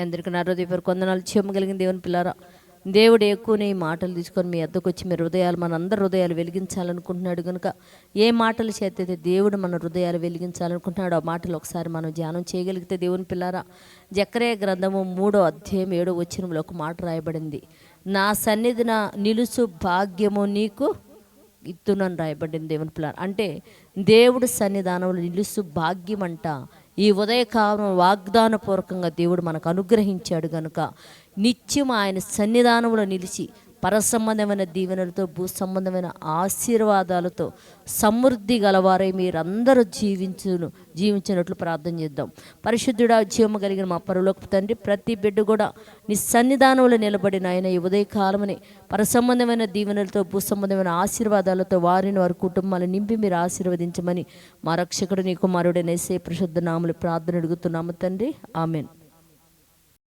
ఎందుకు నా హృదయపూర్వక కొందనాలు చెమ్మగలిగిన దేవుని పిల్లారా దేవుడు ఎక్కువనే ఈ మాటలు తీసుకొని మీ అద్దకు వచ్చి మీ హృదయాలు మన అందరి హృదయాలు వెలిగించాలనుకుంటున్నాడు కనుక ఏ మాటలు చేతైతే దేవుడు మన హృదయాలు వెలిగించాలనుకుంటున్నాడు ఆ మాటలు ఒకసారి మనం ధ్యానం చేయగలిగితే దేవుని పిల్లారా జక్రయ గ్రంథము మూడో అధ్యాయం ఏడో వచ్చినంలో ఒక మాట రాయబడింది. నా సన్నిధిన నిలుసు భాగ్యము నీకు ఇత్తునని రాయబడింది దేవుని పిల్లలు అంటే దేవుడు సన్నిధానంలో నిలుసు భాగ్యం అంట ఈ ఉదయకాలం వాగ్దానపూర్వకంగా దేవుడు మనకు అనుగ్రహించాడు గనుక నిత్యం ఆయన సన్నిధానంలో నిలిచి పరసంబంధమైన దీవెనలతో భూ సంబంధమైన ఆశీర్వాదాలతో సమృద్ధి గలవారై మీరందరూ జీవించును జీవించినట్లు ప్రార్థన చేద్దాం. పరిశుద్ధుడా జీవము కలిగిన మా పరలోక తండ్రి ప్రతి బిడ్డ కూడా నీ సన్నిధానంలో నిలబడిన ఆయన ఈ ఉదయకాలమని పరసంబంధమైన దీవెనలతో భూ సంబంధమైన ఆశీర్వాదాలతో వారిని వారి కుటుంబాలను నింపి మీరు ఆశీర్వదించమని మా రక్షకుడు నీ కుమారుడనేసే పరిశుద్ధ నాములు ప్రార్థన అడుగుతున్నాము తండ్రి. ఆమెన్.